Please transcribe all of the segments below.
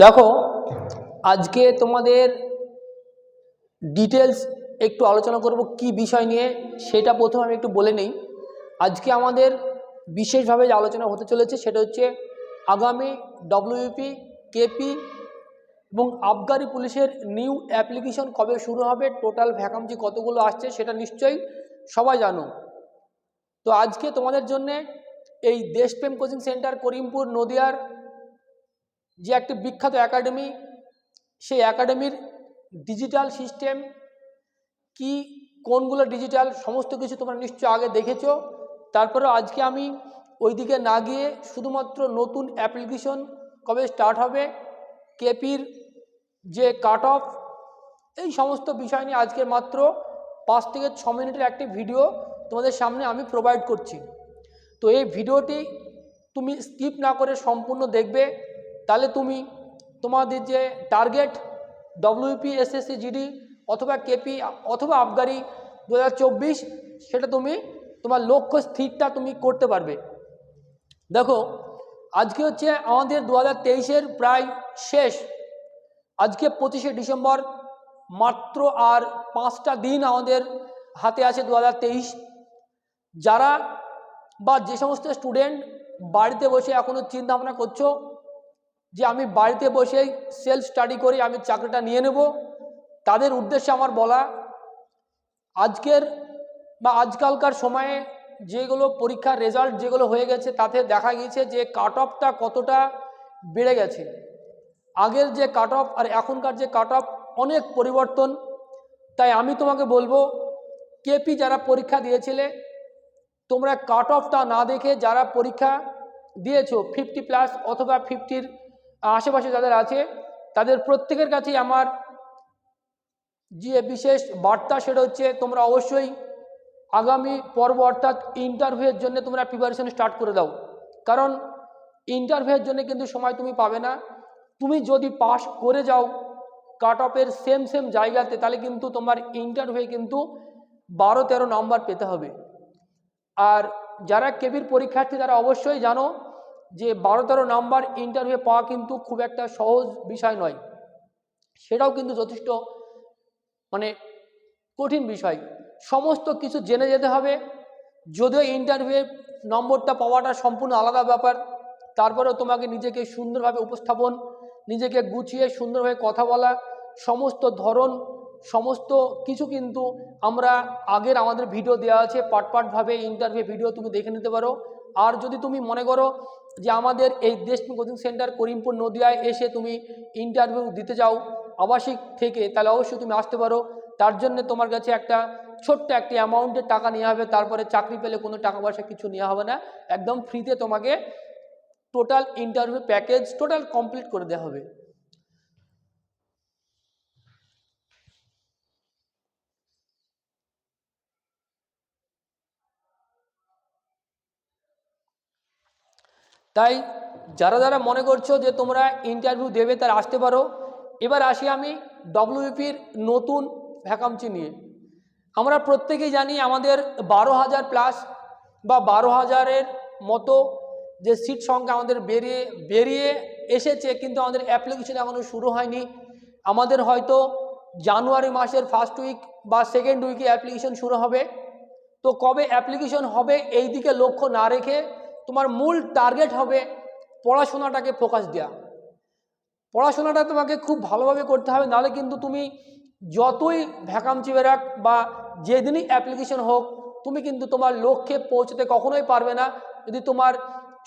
দেখো, আজকে তোমাদের ডিটেলস একটু আলোচনা করব কি বিষয় নিয়ে, সেটা প্রথমে আমি একটু বলে নেই। আজকে আমাদের বিশেষভাবে যে আলোচনা হতে চলেছে, সেটা হচ্ছে আগামী ডব্লিউপি কেপি এবং আবগারি পুলিশের নিউ অ্যাপ্লিকেশন কবে শুরু হবে টোটাল ভ্যাকান্সি কতগুলো আসছে, সেটা নিশ্চয়ই সবাই জানো। তো আজকে তোমাদের জন্যে এই দেশপ্রেম কোচিং সেন্টার করিমপুর, নদিয়ার যে একটি বিখ্যাত একাডেমি সেই একাডেমির ডিজিটাল সিস্টেম কি, কোনগুলো ডিজিটাল সমস্ত কিছু তোমরা নিশ্চয় আগে দেখেছ। তারপরে আজকে আমি ওইদিকে না গিয়ে শুধুমাত্র নতুন অ্যাপ্লিকেশন কবে স্টার্ট হবে কেপির যে কাট অফ এই সমস্ত বিষয় নিয়ে আজকে মাত্র পাঁচ থেকে ছ মিনিটের একটি ভিডিও তোমাদের সামনে আমি প্রোভাইড করছি। তো এই ভিডিওটি তুমি স্কিপ না করে সম্পূর্ণ দেখবে। তাহলে তুমি তোমাদের যে টার্গেট ডব্লিউপি এসএসসি জিডি অথবা কেপি অথবা আবগারি দু হাজার চব্বিশ, সেটা তুমি তোমার লক্ষ্য স্থিরটা তুমি করতে পারবে। দেখো, আজকে হচ্ছে আমাদের দু হাজার প্রায় শেষ। আজকে পঁচিশে ডিসেম্বর, মাত্র আর পাঁচটা দিন আমাদের হাতে আছে দু হাজার তেইশ। যারা বা যে সমস্ত স্টুডেন্ট বাড়িতে বসে এখনও চিন্তা ভাবনা করছ যে আমি বাড়িতে বসেই সেলফ স্টাডি করে আমি চাকরিটা নিয়ে নেব। তাদের উদ্দেশ্যে আমার বলা, আজকের বা আজকালকার সময়ে যেগুলো পরীক্ষার রেজাল্ট যেগুলো হয়ে গেছে, তাতে দেখা গিয়েছে যে কাট অফটা কতটা বেড়ে গেছে। আগের যে কাট অফ আর এখনকার যে কাট অফ অনেক পরিবর্তন। তাই আমি তোমাকে বলব কেপি যারা পরীক্ষা দিয়েছিলে, তোমরা কাট অফটা না দেখে যারা পরীক্ষা দিয়েছ ফিফটি প্লাস অথবা ফিফটির আশেপাশে যাদের আছে, তাদের প্রত্যেকের কাছেই আমার যে বিশেষ বার্তা সেটা হচ্ছে, তোমরা অবশ্যই আগামী পর্ব অর্থাৎ ইন্টারভিউয়ের জন্য তোমরা প্রিপারেশন স্টার্ট করে দাও। কারণ ইন্টারভিউয়ের জন্য কিন্তু সময় তুমি পাবে না। তুমি যদি পাস করে যাও কাট অফের সেম সেম জায়গাতে, তাহলে কিন্তু তোমার ইন্টারভিউ কিন্তু বারো, তেরো নম্বর পেতে হবে। আর যারা কেবির পরীক্ষার্থী, তারা অবশ্যই জানো যে বারো তেরো নাম্বার ইন্টারভিউ পাওয়া কিন্তু খুব একটা সহজ বিষয় নয়। সেটাও কিন্তু যথেষ্ট মানে কঠিন বিষয়। সমস্ত কিছু জেনে যেতে হবে, যদিও ইন্টারভিউ নম্বরটা পাওয়াটা সম্পূর্ণ আলাদা ব্যাপার। তারপরেও তোমাকে নিজেকে সুন্দরভাবে উপস্থাপন, নিজেকে গুছিয়ে সুন্দরভাবে কথা বলা, সমস্ত ধরন, সমস্ত কিছু কিন্তু আমরা আগের আমাদের ভিডিও দেওয়া আছে। পাট পাটভাবে ইন্টারভিউ ভিডিও তুমি দেখে নিতে পারো। আর যদি তুমি মনে করো যে আমাদের এই দেশ কোচিং সেন্টার করিমপুর নদিয়ায় এসে তুমি ইন্টারভিউ দিতে যাও আবাসিক থেকে, তাহলে অবশ্যই তুমি আসতে পারো। তার জন্য তোমার কাছে একটা ছোট্ট একটি অ্যামাউন্টের টাকা নেওয়া হবে, তারপরে চাকরি পেলে কোনো টাকা পয়সা কিছু নেওয়া হবে না। একদম ফ্রিতে তোমাকে total interview package total complete করে দেওয়া হবে। তাই যারা যারা মনে করছ যে তোমরা ইন্টারভিউ দেবে তারা আসতে পারো। এবার আসি আমি ডব্লিউপির নতুন ভ্যাকান্সি নিয়ে। আমরা প্রত্যেকেই জানি আমাদের বারো হাজার প্লাস বা বারো হাজারের মতো যে সিট সংখ্যা আমাদের বেরিয়ে বেরিয়ে এসেছে, কিন্তু আমাদের অ্যাপ্লিকেশন এখনও শুরু হয়নি। আমাদের হয়তো জানুয়ারি মাসের ফার্স্ট উইক বা সেকেন্ড উইকে অ্যাপ্লিকেশন শুরু হবে। তো কবে অ্যাপ্লিকেশন হবে এই দিকে লক্ষ্য না রেখে তোমার মূল টার্গেট হবে পড়াশোনাটাকে ফোকাস দেওয়া পড়াশোনাটা তোমাকে খুব ভালোভাবে করতে হবে, নাহলে কিন্তু তুমি যতই ভ্যাকান্সি বেরাক বা যেদিনই অ্যাপ্লিকেশন হোক, তুমি কিন্তু তোমার লক্ষ্যে পৌঁছতে কখনোই পারবে না। যদি তোমার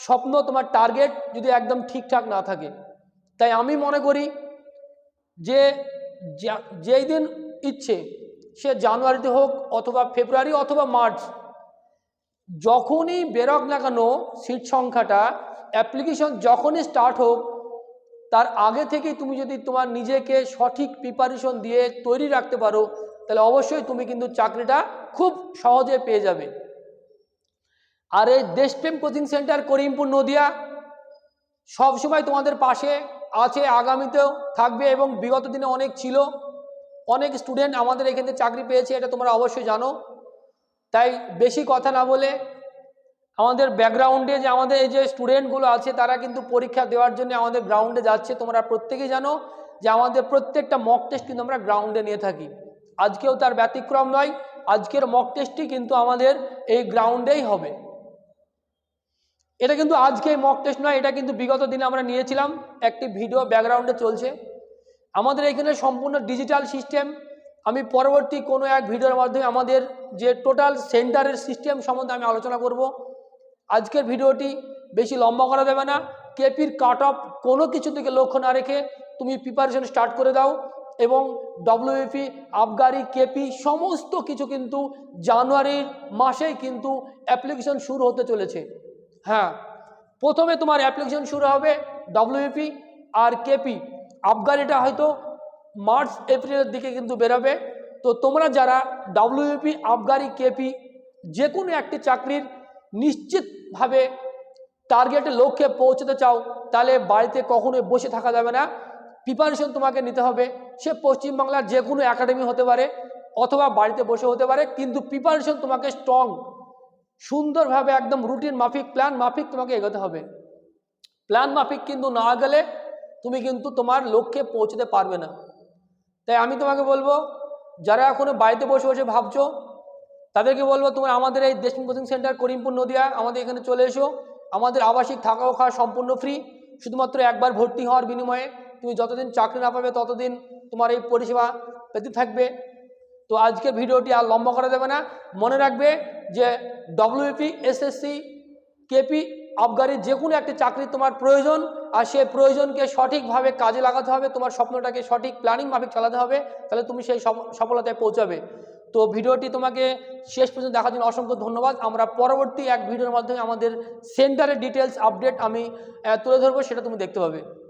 স্বপ্ন, তোমার টার্গেট যদি একদম ঠিকঠাক না থাকে। তাই আমি মনে করি যে, যেই দিন ইচ্ছে, সে জানুয়ারিতে হোক অথবা ফেব্রুয়ারি অথবা মার্চ যখনই বেরক না কেন সিট সংখ্যাটা অ্যাপ্লিকেশন যখনই স্টার্ট হোক, তার আগে থেকেই তুমি যদি তোমার নিজেকে সঠিক প্রিপারেশন দিয়ে তৈরি রাখতে পারো, তাহলে অবশ্যই তুমি কিন্তু চাকরিটা খুব সহজে পেয়ে যাবে। আর এই দেশপ্রেম কোচিং সেন্টার করিমপুর নদিয়া, সবসময় তোমাদের পাশে আছে, আগামীতেও থাকবে এবং বিগত দিনে অনেক ছিল। অনেক স্টুডেন্ট আমাদের এখান থেকে চাকরি পেয়েছে, এটা তোমরা অবশ্যই জানো। তাই বেশি কথা না বলে আমাদের ব্যাকগ্রাউন্ডে যে আমাদের এই যে স্টুডেন্টগুলো আছে, তারা কিন্তু পরীক্ষা দেওয়ার জন্য আমাদের গ্রাউন্ডে যাচ্ছে। তোমরা প্রত্যেকেই জানো যে আমাদের প্রত্যেকটা মক টেস্ট কিন্তু আমরা গ্রাউন্ডে নিয়ে থাকি। আজকেও তার ব্যতিক্রম নয়, আজকের মক টেস্টটি কিন্তু আমাদের এই গ্রাউন্ডেই হবে। এটা কিন্তু আজকে মক টেস্ট নয়, এটা কিন্তু বিগত দিনে আমরা নিয়েছিলাম। একটি ভিডিও ব্যাকগ্রাউন্ডে চলছে। আমাদের এখানে সম্পূর্ণ ডিজিটাল সিস্টেম আমি পরবর্তী কোনো এক ভিডিওর মাধ্যমে আমাদের যে টোটাল সেন্টারের সিস্টেম সম্বন্ধে আমি আলোচনা করব। আজকের ভিডিওটি বেশি লম্বা করা যাবে না। কেপির কাট অফ কোনো কিছু থেকে লক্ষ্য না রেখে তুমি প্রিপারেশন স্টার্ট করে দাও এবং ডব্লিউএপি আবগারি কেপি সমস্ত কিছু কিন্তু জানুয়ারির মাসেই কিন্তু অ্যাপ্লিকেশন শুরু হতে চলেছে। হ্যাঁ প্রথমে তোমার অ্যাপ্লিকেশন শুরু হবে ডব্লিউপি আর কেপি আবগারিটা হয়তো মার্চ, এপ্রিলের দিকে কিন্তু বেরোবে। তো তোমরা যারা ডব্লিউপি আবগারি কেপি যে কোনো একটি চাকরির নিশ্চিতভাবে টার্গেটে লক্ষ্যে পৌঁছতে চাও, তাহলে বাড়িতে কখনোই বসে থাকা যাবে না। প্রিপারেশন তোমাকে নিতে হবে। সে পশ্চিমবাংলার যে কোনো একাডেমি হতে পারে অথবা বাড়িতে বসে হতে পারে, কিন্তু প্রিপারেশন তোমাকে স্ট্রং সুন্দরভাবে একদম রুটিন মাফিক প্ল্যান মাফিক তোমাকে এগোতে হবে। প্ল্যান মাফিক কিন্তু না গেলে তুমি কিন্তু তোমার লক্ষ্যে পৌঁছতে পারবে না। তাই আমি তোমাকে বলব, যারা এখনও বাড়িতে বসে বসে ভাবছ, তাদেরকে বলব তোমার আমাদের এই দেশমুখ কোচিং সেন্টার, করিমপুর নদিয়া, আমাদের এখানে চলে এসো। আমাদের আবাসিক থাকা খাওয়া সম্পূর্ণ ফ্রি শুধুমাত্র একবার ভর্তি হওয়ার বিনিময়ে তুমি যতদিন চাকরি না পাবে ততদিন তোমার এই পরিষেবা পেতে থাকবে। তো আজকের ভিডিওটি আর লম্বা করা যাবে না। মনে রাখবে যে ডব্লিউপি এসএসসি কেপি আবগারির যে কোনো একটি চাকরি তোমার প্রয়োজন, আর সেই প্রয়োজনকে সঠিকভাবে কাজে লাগাতে হবে, তোমার স্বপ্নটাকে সঠিক প্ল্যানিং মাফিক চালাতে হবে, তাহলে তুমি সেই সফ- সফলতায় পৌঁছাবে। তো ভিডিওটি তোমাকে শেষ পর্যন্ত দেখার জন্য অসংখ্য ধন্যবাদ। আমরা পরবর্তী এক ভিডিওর মাধ্যমে আমাদের সেন্টারের ডিটেলস আপডেট আমি তুলে ধরবো, সেটা তুমি দেখতে পাবে।